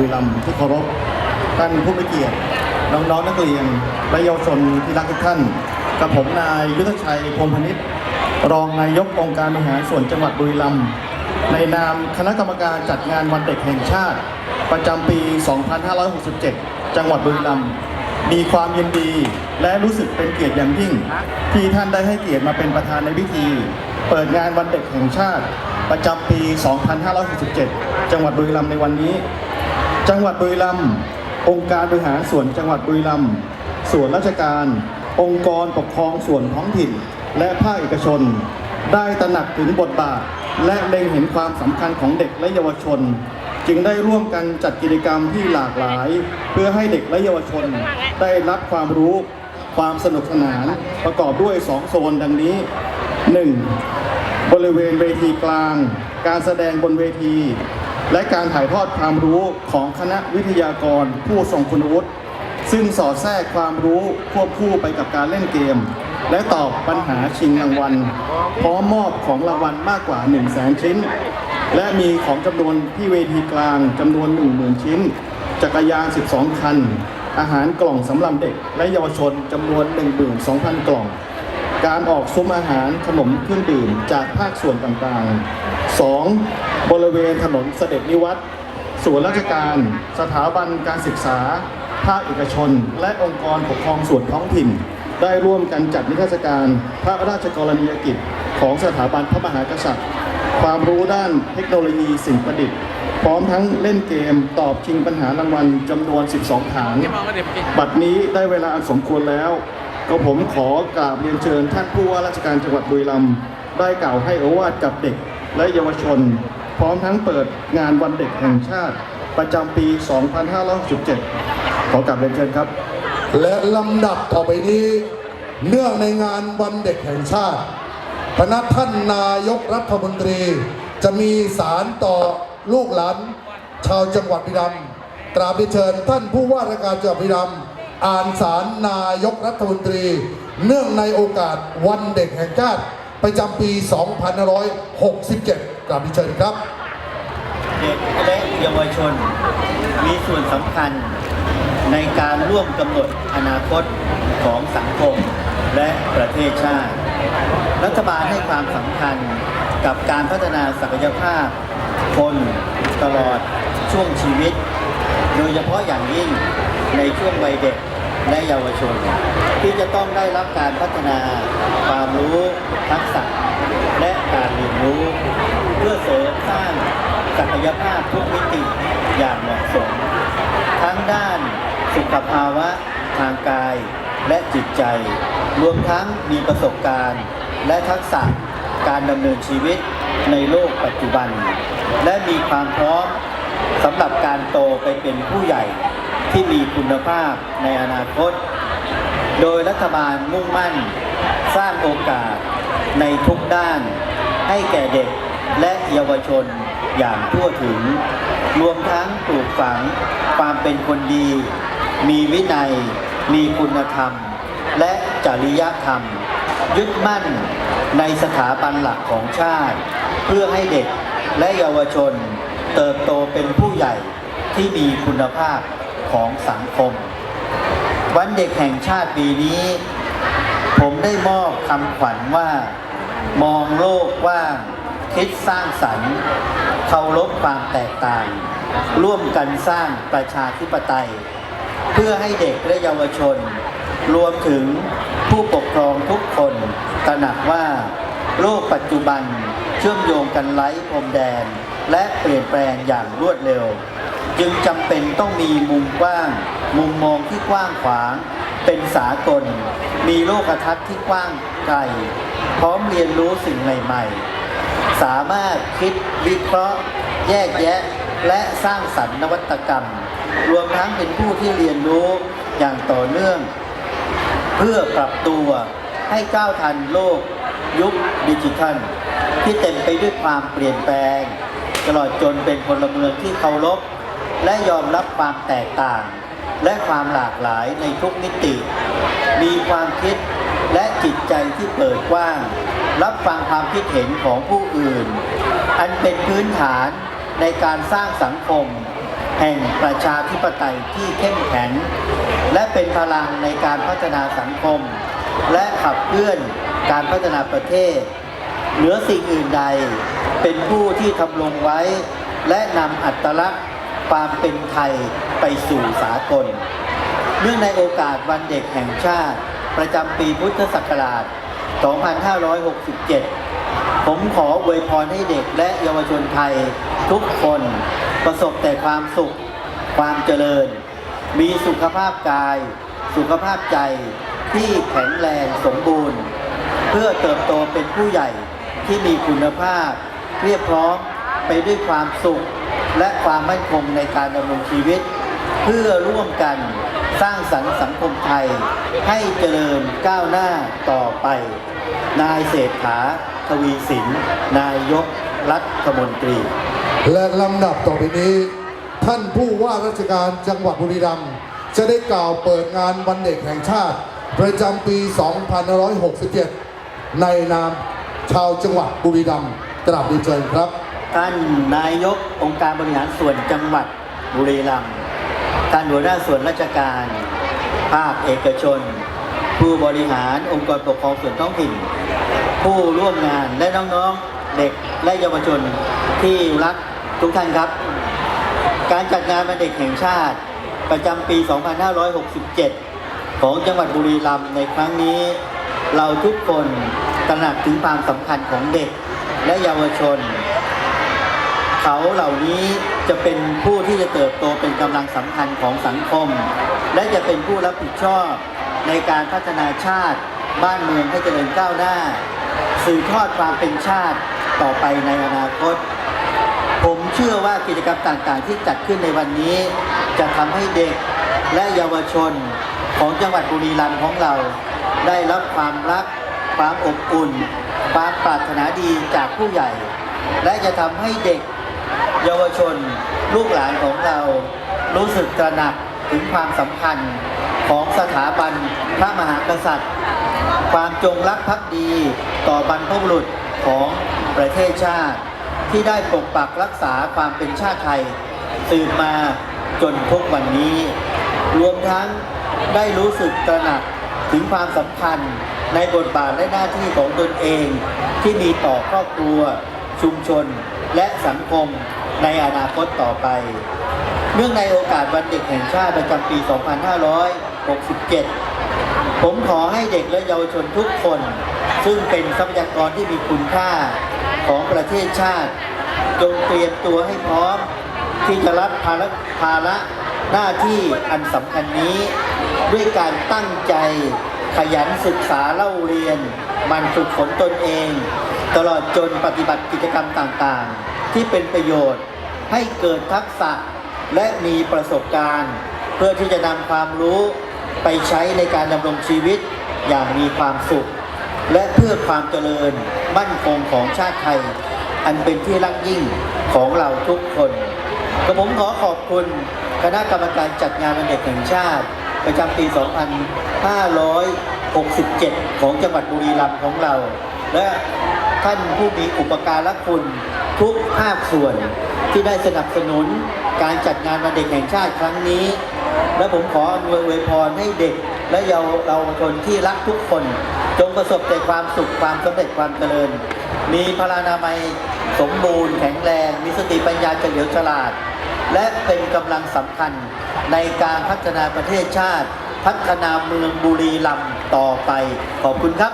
บุรีรัมย์ที่เคารพท่านผู้มีเกียรติน้องๆนักเรียนและเยาวชนที่รักทุกท่านกับผมนายยุทธชัยพรมพนิษฐ์รองนายกองค์การบริหารส่วนจังหวัดบุรีรัมย์ในนามคณะกรรมการจัดงานวันเด็กแห่งชาติ ประจำปี 2567 จังหวัดบุรีรัมย์มีความยินดีและรู้สึกเป็นเกียรติอย่างยิ่ง ที่ท่านได้ให้เกียรติมาเป็นประธานในพิธี เปิดงานวันเด็กแห่งชาติ ประจำปี 2567 จังหวัดบุรีรัมย์ในวันนี้ จังหวัดบุรีรัมย์องค์การบริหารส่วนจังหวัดบุรีรัมย์ส่วนราชการ องค์กรปกครองส่วนท้องถิ่น และภาคเอกชน ได้ตระหนักถึงบทบาท และเล็งเห็นความสำคัญของเด็กและเยาวชน จึงได้ร่วมกันจัดกิจกรรมที่หลากหลาย เพื่อให้เด็กและเยาวชน ได้รับความรู้ ความสนุกสนานประกอบด้วย 2 โซนดังนี้ 1. บริเวณเวทีกลาง การแสดงบนเวที และการถ่ายทอดความรู้ของคณะวิทยากรผู้ทรงคุณวุฒิซึ่งสอดแทรกความรู้ควบคู่ไปกับการเล่นเกม และตอบปัญหาชิงรางวัลพร้อมมอบของรางวัลมากกว่า 1 0 0 0 0แสนชิ้น และมีของจำนวนที่เวทีกลางจำนวน 10,000 ชิ้น จักรยาน 12 คัน อาหารกล่องสำหรับเด็ก และเยาวชนจำนวน 12,000 กล่อง การออกซุ้มอาหารขนมเครื่องดื่มจากภาคส่วนต่างๆ 2. บริเวณถนนเสด็จนิวัตรส่วนราชการ สถาบันการศึกษา ภาคเอกชน และองค์กรปกครองส่วนท้องถิ่น ได้ร่วมกันจัดนิทรรศการพระราชกรณียกิจของสถาบันพระมหากษัตริย์ ความรู้ด้านเทคโนโลยีสิ่งประดิษฐ์ พร้อมทั้งเล่นเกมตอบชิงปัญหารางวัลจำนวน 12 ฐาน บัดนี้ได้เวลาอันสมควรแล้ว ก็ผมขอกราบเรียนเชิญท่านผู้ว่าราชการจังหวัดบุรีรัมย์ได้กล่าวให้อวาทกับเด็ก และเยาวชน พร้อมทั้งเปิดงานวันเด็กแห่งชาติ ประจำปี 2567 ขอกราบเรียนเชิญครับ และลำดับต่อไปนี้ เนื่องในงานวันเด็กแห่งชาติพนักท่านนายกรัฐมนตรี จะมีสารต่อลูกหลานชาวจังหวัดบุรีรัมย์กราบีเชิญท่านผู้ว่าราชการจังหวัดบุรีรัมอ่านสารนายกรัฐมนตรี เนื่องในโอกาสวันเด็กแห่งชาติ ประจำปี 2567กราบเรียนเชิญครับ เด็กและเยาวชน มีส่วนสำคัญในการร่วมกำหนดอนาคตของสังคมและประเทศชาติ รัฐบาลให้ความสำคัญกับการพัฒนาศักยภาพ คนตลอดช่วงชีวิต โดยเฉพาะอย่างยิ่งในช่วงวัยเด็ก และเยาวชน ที่จะต้องได้รับการพัฒนาความรู้ทักษะ และการเรียนรู้ เพื่อเสริมสร้างศักยภาพทุกมิติอย่างเหมาะสม ทั้งด้านสุขภาวะทางกายและจิตใจ รวมทั้งมีประสบการณ์ และทักษะการดำเนินชีวิตในโลกปัจจุบัน และมีความพร้อมสำหรับการโตไปเป็นผู้ใหญ่ ที่มีคุณภาพในอนาคต โดยรัฐบาลมุ่งมั่น สร้างโอกาสในทุกด้าน ให้แก่เด็กและเยาวชนอย่างทั่วถึง รวมทั้งปลูกฝังความเป็นคนดี มีวินัย มีคุณธรรม และจริยธรรม ยึดมั่นในสถาบันหลักของชาติ เพื่อให้เด็กและเยาวชน เติบโตเป็นผู้ใหญ่ที่มีคุณภาพ ของสังคม วันเด็กแห่งชาติปีนี้ ผมได้มอบคำขวัญว่า มองโลกว่างคิดสร้างสรรค์เคารพความแตกต่าง ร่วมกันสร้างประชาธิปไตย เพื่อให้เด็กและเยาวชน รวมถึงผู้ปกครองทุกคนตระหนักว่า โลกปัจจุบันเชื่อมโยงกันไร้พรมแดน และเปลี่ยนแปลงอย่างรวดเร็ว จึงจำเป็นต้องมีมุมกว้าง มุมมองที่กว้างขวาง เป็นสากล มีโลกทัศน์ที่กว้างไกล พร้อมเรียนรู้สิ่งใหม่ๆ สามารถคิดวิเคราะห์ แยกแยะ และสร้างสรรค์นวัตกรรม รวมทั้งเป็นผู้ที่เรียนรู้อย่างต่อเนื่อง เพื่อปรับตัวให้ก้าวทันโลก ยุคดิจิทัล ที่เต็มไปด้วยความเปลี่ยนแปลง ตลอดจนเป็นพลเมืองที่เคารพ และยอมรับความแตกต่าง และความหลากหลายในทุกมิติ มีความคิดและจิตใจที่เปิดกว้าง รับฟังความคิดเห็นของผู้อื่น อันเป็นพื้นฐานในการสร้างสังคม แห่งประชาธิปไตยที่เข้มแข็ง และเป็นพลังในการพัฒนาสังคม และขับเคลื่อนการพัฒนาประเทศ เหนือสิ่งอื่นใด เป็นผู้ที่ทำลงไว้ และนำอัตลักษณ์ ความเป็นไทยไปสู่สากล เนื่องในโอกาสวันเด็กแห่งชาติ ประจำปีพุทธศักราช 2567 ผมขออวยพรให้เด็กและเยาวชนไทยทุกคนประสบแต่ความสุข ความเจริญ มีสุขภาพกาย สุขภาพใจที่แข็งแรงสมบูรณ์ เพื่อเติบโตเป็นผู้ใหญ่ที่มีคุณภาพ เรียบพร้อมไปด้วยความสุข และความมั่นคงในการดำรงชีวิต เพื่อร่วมกันสร้างสรรค์สังคมไทย ให้เจริญก้าวหน้าต่อไป นายเศรษฐาทวีสิน นายกรัฐมนตรี และลำดับต่อไปนี้ ท่านผู้ว่าราชการจังหวัดบุรีรัมย์จะได้กล่าวเปิดงานวันเด็กแห่งชาติ ประจำปี 2567 ในนามชาวจังหวัดบุรีรัมย์กราบเรีเชิญครับ ท่านนายกองค์การบริหารส่วนจังหวัดบุรีรัมย์ท่านหัวหน้าส่วนราชการ ภาคเอกชน ผู้บริหารองค์กรปกครองส่วนท้องถิ่น ผู้ร่วมงานและน้องๆเด็กและเยาวชนที่รักทุกท่านครับ การจัดงานวันเด็กแห่งชาติ ประจำปี 2567 ของจังหวัดบุรีรัมย์ในครั้งนี้ เราทุกคนตระหนักถึงความสำคัญของเด็กและเยาวชน เขาเหล่านี้จะเป็นผู้ที่จะเติบโตเป็นกำลังสำคัญของสังคม และจะเป็นผู้รับผิดชอบในการพัฒนาชาติ บ้านเมืองให้เจริญก้าวหน้า สืบทอดความเป็นชาติต่อไปในอนาคต ผมเชื่อว่ากิจกรรมต่างๆ ที่จัดขึ้นในวันนี้ จะทำให้เด็กและเยาวชนของจังหวัดบุรีรัมย์ของเรา ได้รับความรัก ความอบอุ่น ความปรารถนาดีจากผู้ใหญ่ และจะทำให้เด็ก เยาวชน ลูกหลานของเรา รู้สึกตระหนักถึงความสำคัญของสถาบันพระมหากษัตริย์ ความจงรักภักดีต่อบรรพบุรุษของประเทศชาติ ที่ได้ปกปักรักษาความเป็นชาติไทย สืบมาจนทุกวันนี้ รวมทั้งได้รู้สึกตระหนักถึงความสำคัญในบทบาทและหน้าที่ของตนเอง ที่มีต่อครอบครัว ชุมชน และสังคมในอนาคตต่อไป เนื่องในโอกาสวันเด็กแห่งชาติประจำปี 2567 ผมขอให้เด็กและเยาวชนทุกคน ซึ่งเป็นทรัพยากรที่มีคุณค่าของประเทศชาติ จงเตรียมตัวให้พร้อม ที่จะรับภาระภาระหน้าที่อันสำคัญนี้ ด้วยการตั้งใจขยันศึกษาเล่าเรียน มันฝึกฝนตนเอง ตลอดจนปฏิบัติกิจกรรมต่างๆ ที่เป็นประโยชน์ให้เกิดทักษะและมีประสบการณ์ เพื่อที่จะนำความรู้ไปใช้ในการดำรงชีวิตอย่างมีความสุข และเพื่อความเจริญมั่นคงของชาติไทย อันเป็นที่รักยิ่งของเราทุกคนกระผมขอขอบคุณคณะกรรมการจัดงานวันเด็กแห่งชาติ ประจำปี 2567 ของจังหวัดบุรีรัมย์ของเรา และ ท่านผู้มีอุปการะคุณ ทุกภาคส่วนที่ได้สนับสนุนการจัดงานวันเด็กแห่งชาติครั้งนี้ และผมขออวยวยพรให้เด็ก และเยาวชนที่รักทุกคน จงประสบแต่ความสุขความสำเร็จความเจริญ มีพลานามัยสมบูรณ์แข็งแรง มีสติปัญญาเฉลียวฉลาด และเป็นกำลังสำคัญในการพัฒนาประเทศชาติ พัฒนาเมืองบุรีรัมย์ต่อไป ขอบคุณครับ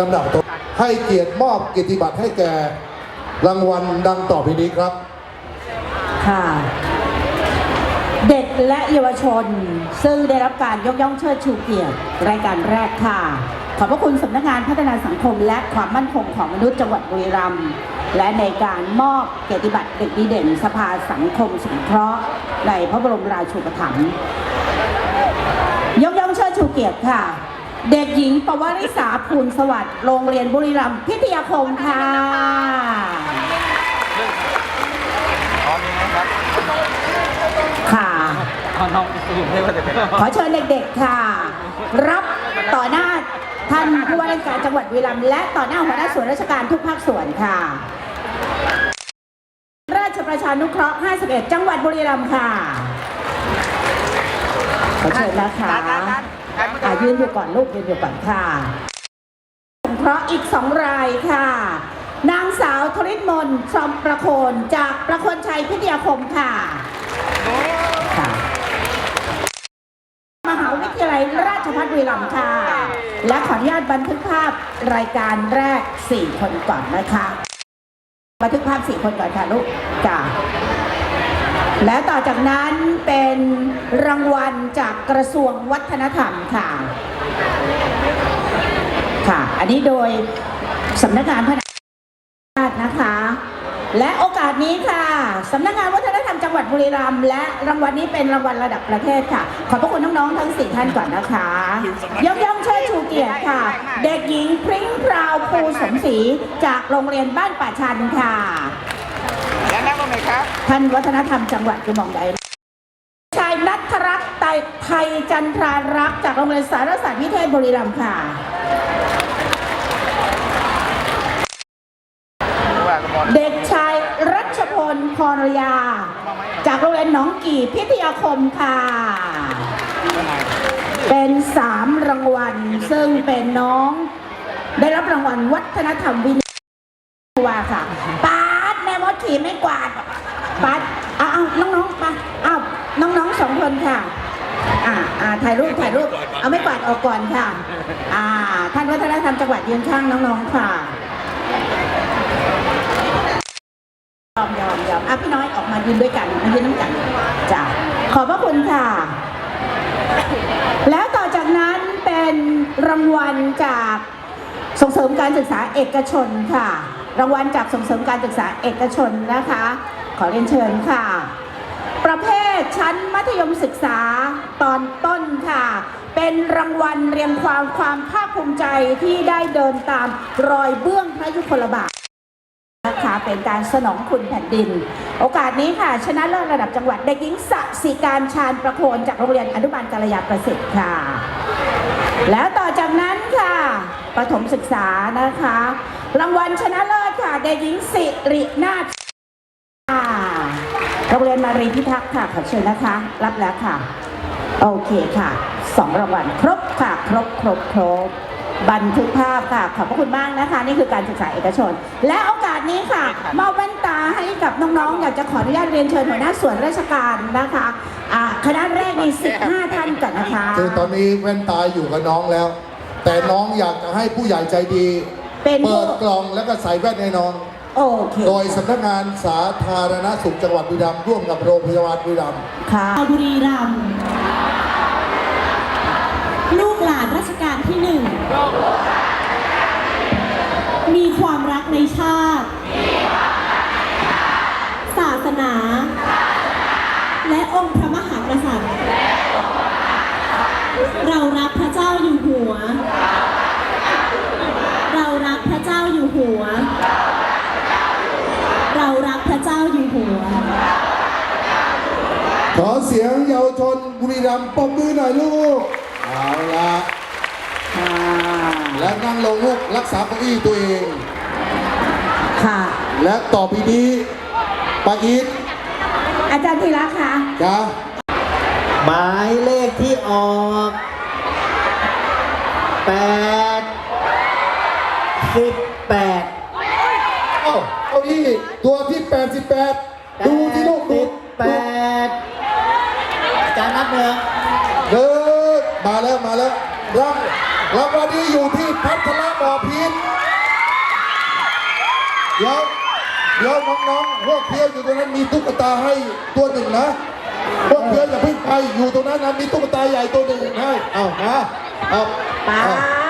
ลำดับต่อให้เกียรติมอบเกียรติบัตรให้แก่รางวัลดังต่อไปนี้ครับ ค่ะ เด็กและเยาวชน ซึ่งได้รับการยกย่องเชิดชูเกียรติรายการแรกค่ะ ขอบพระคุณสำนักงานพัฒนาสังคม และความมั่นคงของมนุษย์จังหวัดบุรีรัมย์และในการมอบเกียรติบัตรเด็กดีเด่นสภาสังคมสงเคราะห์ในพระบรมราชูปถัมภ์ยกย่องเชิดชูเกียรติค่ะ เด็กหญิงปวริษาภูลสวัสดิ์โรงเรียนบุรีรัมย์พิทยาคมค่ะค่ะขอเชิญเด็กๆค่ะ รับต่อหน้าท่านผู้ว่าราชการจังหวัดบุรีรัมย์และต่อหน้าหัวหน้าส่วนราชการทุกภาคส่วนค่ะ ราชประชานุเคราะห์ 51 จังหวัดบุรีรัมย์ค่ะขอเชิญนะคะ อะยืนอยู่ก่อนลูกยืนอยู่ก่อนค่ะสงเคราะห์อีกสองรายค่ะ นางสาวธริตมนต์ชอมประโคนจากประโคนชัยพิทยาคมค่ะค่ะมหาวิทยาลัยราชภัฏบุรีรัมย์ค่ะ และขออนุญาตบันทึกภาพรายการแรก 4 คนก่อนนะคะ บันทึกภาพ 4 คนก่อนค่ะลูกจ้า แล้วต่อจากนั้นเป็นรางวัลจากกระทรวงวัฒนธรรมค่ะ ค่ะ อันนี้โดยสำนักงานพัฒนาชาตินะคะ และโอกาสนี้ค่ะสำนักงานวัฒนธรรมจังหวัดบุรีรัมย์และรางวัลนี้เป็นรางวัลระดับประเทศค่ะ ขอบพระคุณน้องๆทั้งสี่ท่านก่อนนะคะยกย่องเชิดชูเกียรติค่ะ เด็กหญิงพริ้งพราวภูสมศรีจากโรงเรียนบ้านป่าชันค่ะ แล้วนั่งตรงไหนครับ ท่านวัฒนธรรมจังหวัดกระหม่อมใดชายนัทรักษ์ไตไทยจันทรารักษ์จากโรงเรียนสารศาสตร์วิเทศบุรีรัมย์ค่ะเด็กชายรัชพลพรยา จากโรงเรียนหนองกี่พิทยาคมค่ะ เป็นสามรางวัล ซึ่งเป็นน้องได้รับรางวัลวัฒนธรรมวินว่าค่ะปาดีไม่กวาดปาดเอาเอาน้องๆมาเอาน้องๆสองคนค่ะ อ่าอ่าถ่ายรูปถ่ายรูป เอาไม่กวาดออกก่อนค่ะ อ่า ท่านวัฒนธรรมจังหวัดยืนข้างน้องๆค่ะยอมยอมยอมอะพี่น้อยออกมายืนด้วยกันมายืนน้ำกันจ้ะขอบพระคุณค่ะ แล้วต่อจากนั้นเป็นรางวัลจากส่งเสริมการศึกษาเอกชนค่ะ รางวัลจากส่งเสริมการศึกษาเอกชนนะคะ ขอเรียนเชิญค่ะ ประเภทชั้นมัธยมศึกษาตอนต้นค่ะ เป็นรางวัลเรียงความความภาคภูมิใจที่ได้เดินตามรอยเบื้องพระยุคลบาทนะคะเป็นการสนองคุณแผ่นดิน โอกาสนี้ค่ะ ชนะเลิศระดับจังหวัดเด็กหญิงสสิการชาญประโคนจากโรงเรียนอนุบาลกาลยาประสิทธิ์ค่ะ แล้วต่อจากนั้นค่ะประถมศึกษานะคะ รางวัลชนะเลิศ ค่ะเด็กหญิงสิรินาถค่ะโรงเรียนมารีพิทักษ์ค่ะขอเชิญนะคะ รับแล้วค่ะ โอเคค่ะสองรางวัลครบค่ะ ครบครบครบบันทึกภาพค่ะ ขอบพระคุณมากนะคะ นี่คือการศึกษาเอกชน และโอกาสนี้ค่ะมอบแว่นตาให้กับน้องๆ อยากจะขออนุญาตเรียนเชิญหัวหน้าส่วนราชการนะคะคณะแรกมี15 ท่านก่อนนะคะ คือตอนนี้แว่นตาอยู่กับน้องแล้ว แต่น้องอยากจะให้ผู้ใหญ่ใจดี เป็นผู้ เปิดกล่องแล้วก็ใส่แว่นให้น้อง โอเคโดยสำนักงานสาธารณสุขจังหวัดบุรีรัมย์ร่วมกับโรงพยาบาลบุรีรัมย์ค่ะบุรีรัมย์ลูกหลานรัชกาลที่หนึ่ง มีความรักในชาติ ศาสนา และองค์พระมหากษัตริย์ เรารักพระเจ้าอยู่หัว เรารักพระเจ้าอยู่หัว เรารักพระเจ้าอยู่หัว ขอเสียงเยาว ชนบุรีรัมย์ปรบมือหน่อยลูก เอาละค่ะและนั่งลงลูกรักษาเก้าอี้ตัวเอง ค่ะ และต่อไปนี้ปาอีทอาจารย์ธีระคะจ้าหมายเลขที่ออกแปดสิบแปด เอ้าเก้าอี้ตัวที่ 88 ดูที่ลูกดูแปดอาจารย์ นับหนึ่งเดินมาแล้วมาแล้วรับรางวัลนี้อยู่ที่พัทรบ่อพินเดี๋ยวเดี๋ยวน้องๆพวกเพียวอยู่ตรงนั้นมีตุ๊กตาให้ตัวหนึ่งนะพวกเพียวอย่าเพิ่งไปอยู่ตรงนั้นนะมีตุ๊กตาใหญ่ตัวหนึ่งให้เอามาเอาป้าเอา